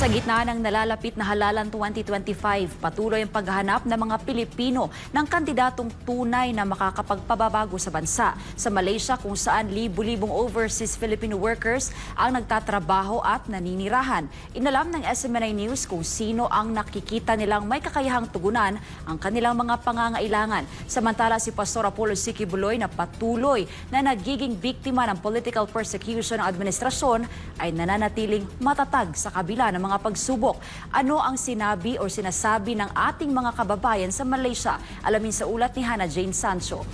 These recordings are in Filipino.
Sa gitna ng nalalapit na halalan 2025, patuloy ang paghahanap ng mga Pilipino ng kandidatong tunay na makakapagpababago sa bansa. Sa Malaysia kung saan libu-libong overseas Filipino workers ang nagtatrabaho at naninirahan. Inalam ng SMNI News kung sino ang nakikita nilang may kakayahang tugunan ang kanilang mga pangangailangan. Samantala si Pastor Apollo Siki Buloy na patuloy na nagiging biktima ng political persecution ng administrasyon ay nananatiling matatag sa kabila ng mga pagsubok. Ano ang sinabi o sinasabi ng ating mga kababayan sa Malaysia? Alamin sa ulat ni Hannah Jane Sancho.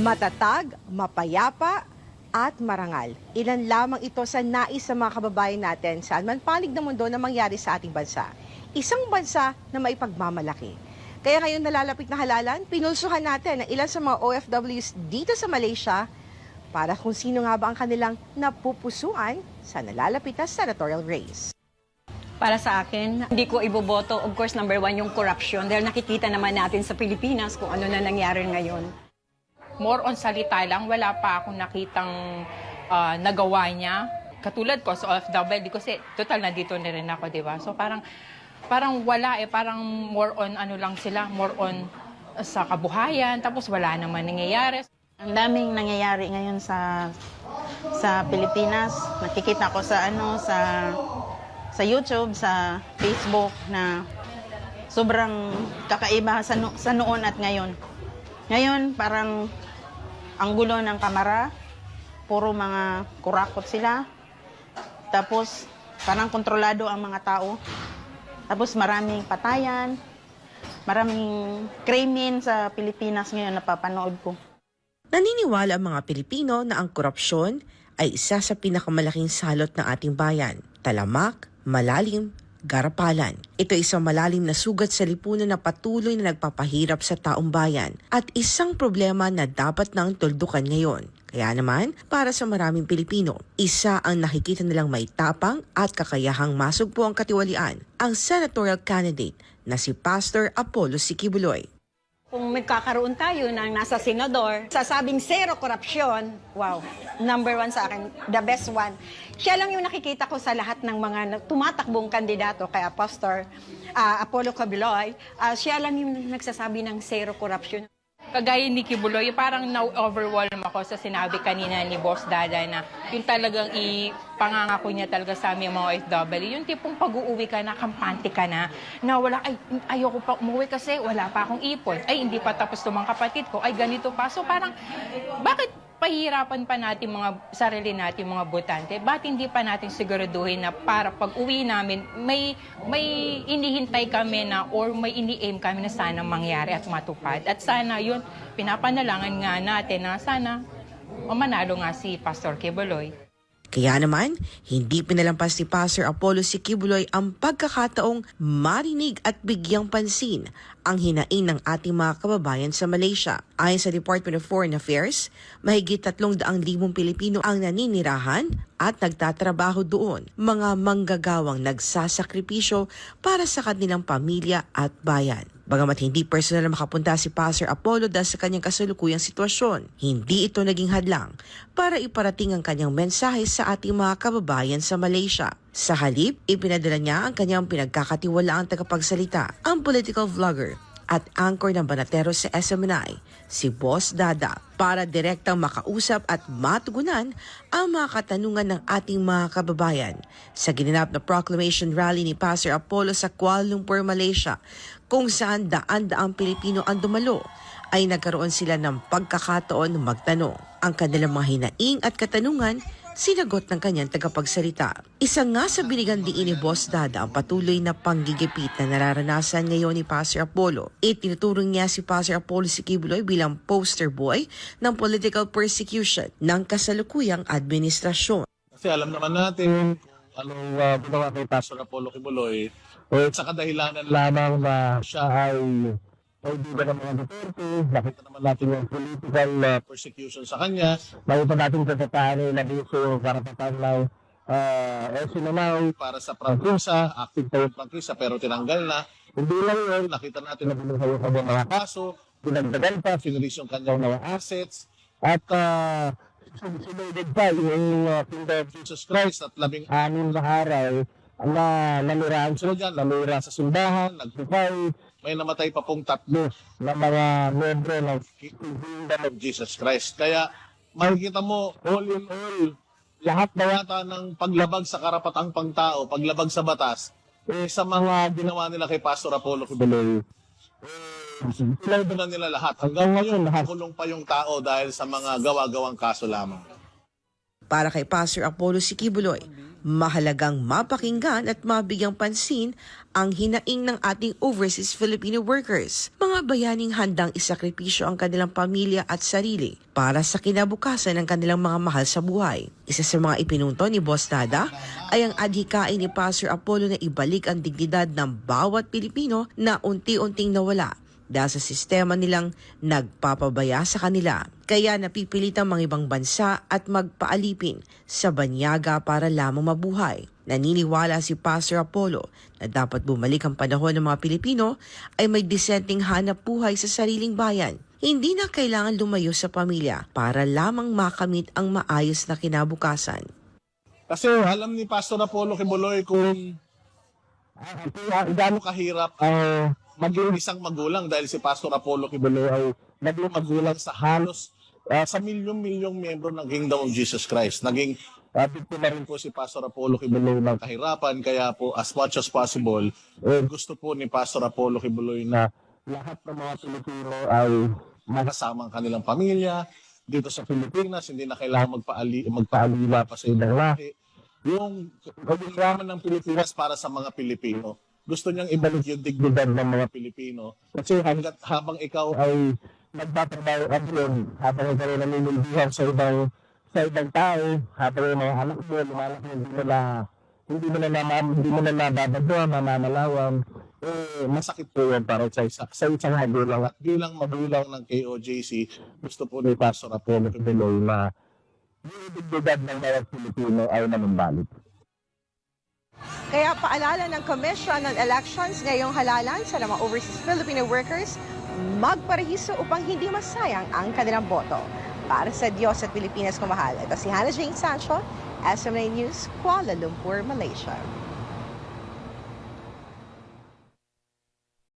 Matatag, mapayapa, at marangal. Ilan lamang ito sa nais sa mga kababayan natin saan man panig ng mundo na mangyari sa ating bansa. Isang bansa na may pagmamalaki. Kaya ngayon nalalapit na halalan, pinulsuhan natin ang ilan sa mga OFWs dito sa Malaysia para kung sino nga ba ang kanilang napupusuan sa nalalapit na senatorial race. Para sa akin, hindi ko iboboto, of course, number one, yung corruption. Dahil nakikita naman natin sa Pilipinas kung ano na nangyari ngayon. more on salita lang, wala pa akong nakitang ah, nagawa niya. Katulad ko sa OFW kasi total na dito na rin ako, 'di ba? So parang parang wala eh, parang more on ano lang sila, more on sa kabuhayan, tapos wala naman nangyayari. Ang daming nangyayari ngayon sa sa Pilipinas. Nakikita ko sa ano sa sa YouTube, sa Facebook na sobrang kakaiba sa, sa noon at ngayon. Ngayon, parang ang gulo ng kamara, puro mga kurakot sila. Tapos, parang kontrolado ang mga tao. Tapos maraming patayan, maraming krimen sa Pilipinas ngayon napapanood ko. Naniniwala ang mga Pilipino na ang korupsyon ay isa sa pinakamalaking salot ng ating bayan. Talamak, malalim, garapalan. Ito isang malalim na sugat sa lipunan na patuloy na nagpapahirap sa taong bayan at isang problema na dapat nang tuldukan ngayon. Kaya naman, para sa maraming Pilipino, isa ang nakikita nilang may tapang at kakayahang masugpo ang katiwalian, ang senatorial candidate na si Pastor Apollo Sikibuloy. Kung magkakaroon tayo ng nasa senador, sasabing zero korupsyon, wow, number one sa akin, the best one. Siya lang yung nakikita ko sa lahat ng mga tumatakbong kandidato, kaya Pastor ah, Apollo Cabiloy, ah, siya lang yung nagsasabi ng zero korupsyon. Kagaya ni Kibuloy, parang na-overwhelm ako sa sinabi kanina ni Boss Dada na yung talagang ipangangako niya talaga sa aming mga OFW. Yung tipong pag-uuwi ka na, kampante ka na, na wala, ay, ayoko pa umuwi kasi wala pa akong ipon. Ay, hindi pa tapos itong mga kapatid ko. Ay, ganito pa. So parang, bakit pahirapan pa natin mga sarili natin mga botante, ba't hindi pa natin siguraduhin na para pag uwi namin, may, may inihintay kami na or may ini-aim kami na sana mangyari at matupad. At sana yun, pinapanalangan nga natin na sana manalo nga si Pastor Kibuloy. Kaya naman, hindi pinalampas ni Pastor Apollo si Kibuloy ang pagkakataong marinig at bigyang pansin ang hinaing ng ating mga kababayan sa Malaysia. Ayon sa Department of Foreign Affairs, mahigit 300,000 Pilipino ang naninirahan at nagtatrabaho doon, mga manggagawang nagsasakripisyo para sa kanilang pamilya at bayan. Bagamat hindi personal na makapunta si Pastor Apollo dahil sa kanyang kasalukuyang sitwasyon, hindi ito naging hadlang para iparating ang kanyang mensahe sa ating mga kababayan sa Malaysia. Sa halip, ipinadala niya ang kanyang pinagkakatiwalaang tagapagsalita, ang political vlogger at anchor ng Banatero sa SMNI, si Boss Dada, para direktang makausap at matugunan ang mga katanungan ng ating mga kababayan. Sa ginanap na proclamation rally ni Pastor Apollo sa Kuala Lumpur, Malaysia, kung saan daan-daang Pilipino ang dumalo, ay nagkaroon sila ng pagkakataon magtanong. Ang kanilang mga hinaing at katanungan sinagot ng kanyang tagapagsalita. Isa nga sa binigang diin ni Boss Dada ang patuloy na panggigipit na nararanasan ngayon ni Pastor Apollo. Itinuturong niya si Pastor Apollo Sikibuloy bilang poster boy ng political persecution ng kasalukuyang administrasyon. Kasi alam naman natin anong uh, ginawa kay Pastor Apollo Kibuloy. O sa kadahilanan lamang na siya ay kaibigan ng mga Duterte. Nakita naman natin yung political uh, persecution sa kanya. Nakita natin sa tatari na dito para tatanglaw uh, eh sinamaw para sa prangkisa. Active pa yung prangkisa pero tinanggal na. Hindi lang yun, nakita natin na binuhay yung kanyang mga kaso. Dinagdagan pa, finilis yung kanyang mga assets. At uh, sinunod pa yung uh, Kingdom of Jesus Christ at labing anim na araw na nanirahan sila dyan, nanira sa simbahan, nagpupay, may namatay pa pong tatlo na mga membro ng Kingdom of Jesus Christ. Kaya makikita mo, all in all, lahat na yata ng paglabag sa karapatang pangtao, paglabag sa batas, eh, sa mga ginawa nila kay Pastor Apollo Kibuloy, Pinay na nila lahat. Hanggang ngayon, nakakulong pa yung tao dahil sa mga gawa-gawang kaso lamang. Para kay Pastor Apollo Sikibuloy, mahalagang mapakinggan at mabigyang pansin ang hinaing ng ating overseas Filipino workers. Mga bayaning handang isakripisyo ang kanilang pamilya at sarili para sa kinabukasan ng kanilang mga mahal sa buhay. Isa sa mga ipinunto ni Boss Dada ay ang adhikain ni Pastor Apollo na ibalik ang dignidad ng bawat Pilipino na unti-unting nawala dahil sa sistema nilang nagpapabaya sa kanila. Kaya napipilitang mga ibang bansa at magpaalipin sa banyaga para lamang mabuhay. Naniniwala si Pastor Apollo na dapat bumalik ang panahon ng mga Pilipino ay may disenteng hanap buhay sa sariling bayan. Hindi na kailangan lumayo sa pamilya para lamang makamit ang maayos na kinabukasan. Kasi alam ni Pastor Apollo Kibuloy kung uh, gaano kahirap ang maging isang magulang dahil si Pastor Apollo Kibuloy ay naging magulang sa halos ah, sa milyong-milyong miyembro ng Kingdom of Jesus Christ. Naging uh, biktima rin po si Pastor Apollo Kibuloy ng kahirapan kaya po as much as possible eh, gusto po ni Pastor Apollo Kibuloy na lahat ng mga Pilipino ay makasama ang kanilang pamilya dito sa Pilipinas, hindi na kailangan magpaali, magpaalila pa sa ibang lahi. Yung kabilangman ng Pilipinas para sa mga Pilipino. Gusto niyang ibalik yung dignidad ng mga Pilipino. Kasi hanggat habang ikaw ay nagtatrabaho abroad, habang ikaw ay naninilbihan sa ibang sa ibang tao, habang yung mga anak mo, lumalaki, hindi mo na hindi mo na namam, hindi mo na nababadwa, mamamalawan, eh, masakit po yan para sa, isa, sa isang magulang. At bilang magulang ng KOJC, gusto po ni Pastor Apollo Kibeloy na yung dignidad ng bawat Pilipino ay nanumbalik. Kaya paalala ng Commission on Elections ngayong halalan sa mga overseas Filipino workers, magparehiso upang hindi masayang ang kanilang boto. Para sa Diyos at Pilipinas kumahal, ito si Hannah Jane Sancho, SM9 News, Kuala Lumpur, Malaysia.